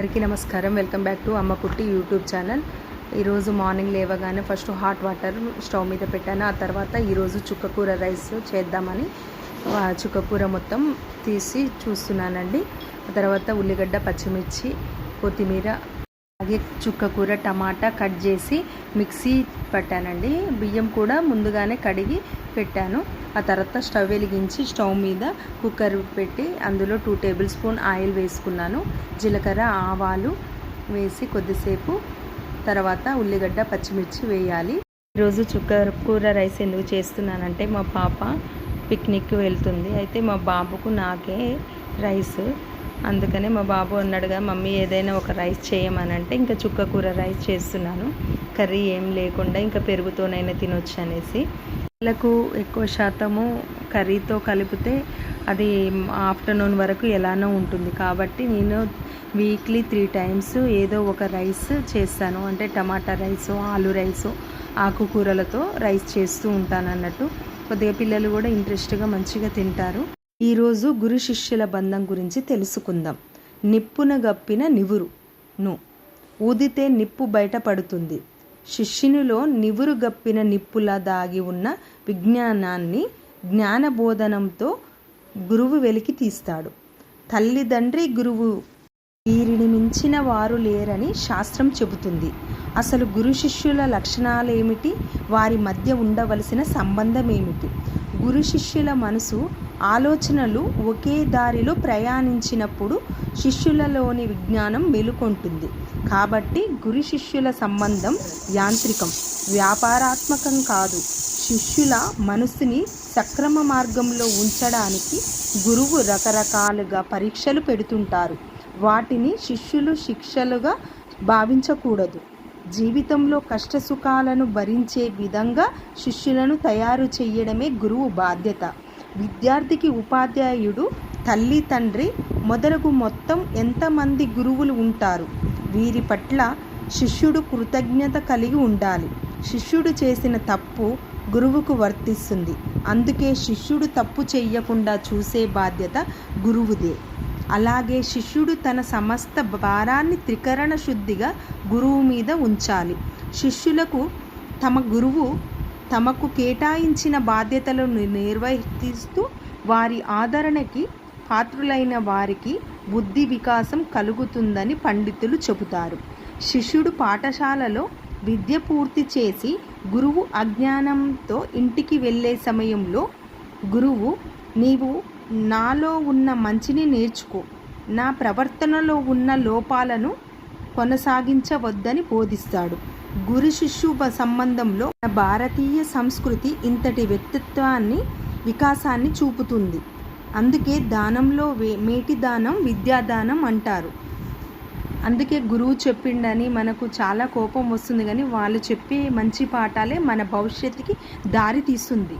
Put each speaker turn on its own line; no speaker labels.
అందరికీ నమస్కారం. Welcome back to Amma Kutti YouTube channel. ఈరోజు మార్నింగ్ లేవగానే ఫస్ట్ హాట్ వాటర్ స్టవ్ మీద పెట్టాను. ఆ తర్వాత ఈరోజు చుక్కకూర రైస్ చేద్దామని చుక్కకూర మొత్తం తీసి చూస్తున్నానండి. ఆ తర్వాత ఉల్లిగడ్డ పచ్చిమిర్చి కొత్తిమీర అలాగే చుక్కకూర టమాటా కట్ చేసి మిక్సీ పట్టానండి. బియ్యం కూడా ముందుగానే కడిగి పెట్టాను. ఆ తర్వాత స్టవ్ వెలిగించి స్టవ్ మీద కుక్కర్ పెట్టి అందులో టూ టేబుల్ స్పూన్ ఆయిల్ వేసుకున్నాను. జీలకర్ర ఆవాలు వేసి కొద్దిసేపు తర్వాత ఉల్లిగడ్డ పచ్చిమిర్చి వేయాలి. ఈరోజు చుక్కకూర రైస్ ఎందుకు చేస్తున్నానంటే మా పాప పిక్నిక్ వెళ్తుంది. అయితే మా బాబుకు నాకే రైస్ అందుకనే మా బాబు అన్నాడుగా మమ్మీ ఏదైనా ఒక రైస్ చేయమనంటే ఇంకా చుక్క కూర రైస్ చేస్తున్నాను. కర్రీ ఏం లేకుండా ఇంకా పెరుగుతోనైనా తినొచ్చు అనేసి. పిల్లలకు ఎక్కువ శాతము కర్రీతో కలిపితే అది ఆఫ్టర్నూన్ వరకు ఎలానో ఉంటుంది. కాబట్టి నేను వీక్లీ త్రీ టైమ్స్ ఏదో ఒక రైస్ చేస్తాను. అంటే టమాటా రైస్ ఆలు రైస్ ఆకుకూరలతో రైస్ చేస్తూ ఉంటాను అన్నట్టు కొద్దిగా పిల్లలు కూడా ఇంట్రెస్ట్గా మంచిగా తింటారు. ఈరోజు గురు శిష్యుల బంధం గురించి తెలుసుకుందాం. నిప్పున గప్పిన నివురును ఊదితే నిప్పు బయటపడుతుంది శిష్యునిలో నివురు గప్పిన నిప్పులా దాగి ఉన్న విజ్ఞానాన్ని జ్ఞానబోధనంతో గురువు వెలికి తీస్తాడు. తల్లిదండ్రి గురువు వీరిని మించిన వారు లేరని శాస్త్రం చెబుతుంది. అసలు గురు శిష్యుల లక్షణాలేమిటి? వారి మధ్య ఉండవలసిన సంబంధం ఏమిటి గురు శిష్యుల మనసు ఆలోచనలు ఒకే దారిలో ప్రయాణించినప్పుడు శిష్యులలోని విజ్ఞానం మేలుకొంటుంది. కాబట్టి గురు శిష్యుల సంబంధం యాంత్రికం వ్యాపారాత్మకం కాదు. శిష్యుల మనసుని సక్రమ మార్గంలో ఉంచడానికి గురువు రకరకాలుగా పరీక్షలు పెడుతుంటారు. వాటిని శిష్యులు శిక్షలుగా భావించకూడదు. జీవితంలో కష్టసుఖాలను భరించే విధంగా శిష్యులను తయారు చేయడమే గురువు బాధ్యత. విద్యార్థికి ఉపాధ్యాయుడు తల్లి తండ్రి మొదలగు మొత్తం ఎంతమంది గురువులు ఉంటారు? వీరి పట్ల శిష్యుడు కృతజ్ఞత కలిగి ఉండాలి. శిష్యుడు చేసిన తప్పు గురువుకు వర్తిస్తుంది. అందుకే శిష్యుడు తప్పు చేయకుండా చూసే బాధ్యత గురువుదే. అలాగే శిష్యుడు తన సమస్త భారాన్ని త్రికరణ శుద్ధిగా గురువు మీద ఉంచాలి. శిష్యులకు తమ గురువు తమకు కేటాయించిన బాధ్యతలను నిర్వర్తిస్తూ వారి ఆదరణకి పాత్రులైన వారికి బుద్ధి వికాసం కలుగుతుందని పండితులు చెబుతారు. శిష్యుడు పాఠశాలలో విద్య పూర్తి చేసి గురువు అజ్ఞానంతో ఇంటికి వెళ్ళే సమయంలో గురువు నీవు నాలో ఉన్న మంచిని నేర్చుకో. నా ప్రవర్తనలో ఉన్న లోపాలను కొనసాగించవద్దని బోధిస్తాడు. గురు శిష్యు సంబంధంలో మన భారతీయ సంస్కృతి ఇంతటి వ్యక్తిత్వాన్ని వికాసాన్ని చూపుతుంది. అందుకే దానంలో వే- మేటి దానం విద్యాదానం అంటారు. అందుకే గురువు చెప్పిండని మనకు చాలా కోపం వస్తుంది కానీ వాళ్ళు చెప్పే మంచి పాఠాలే మన భవిష్యత్తుకి దారి తీస్తుంది.